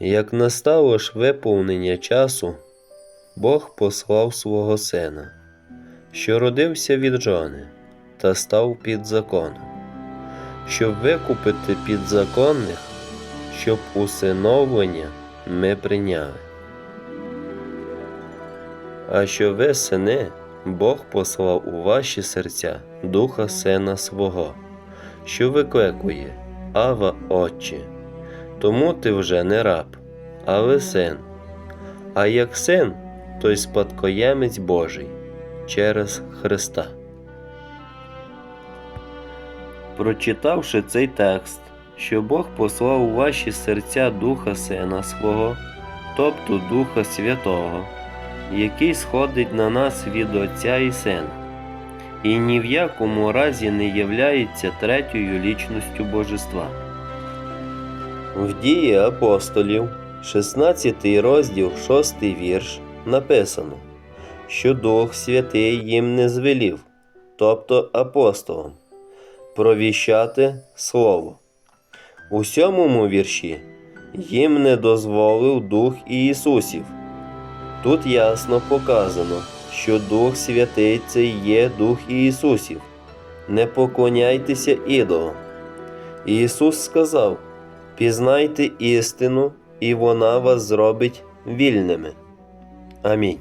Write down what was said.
Як настало ж виповнення часу, Бог послав свого сина, що родився від жони та став під законом, щоб викупити підзаконних, щоб усиновлення ми прийняли. А що ви, сини, Бог послав у ваші серця Духа Сина Свого, що викликує Ава Отче. Тому ти вже не раб, але син. А як син, то й спадкоємець Божий через Христа. Прочитавши цей текст, що Бог послав у ваші серця Духа Сина Свого, тобто Духа Святого, який сходить на нас від Отця і Сина, і ні в якому разі не являється третьою лічністю Божества. В дії апостолів, 16 розділ, 6 вірш, написано, що Дух Святий їм не звелів, тобто апостолам, провіщати Слово. У сьомому вірші їм не дозволив Дух Ісусів. Тут ясно показано, що Дух Святий це є Дух Ісусів. Не поклоняйтеся ідолам. Ісус сказав: Пізнайте істину, і вона вас зробить вільними. Амінь.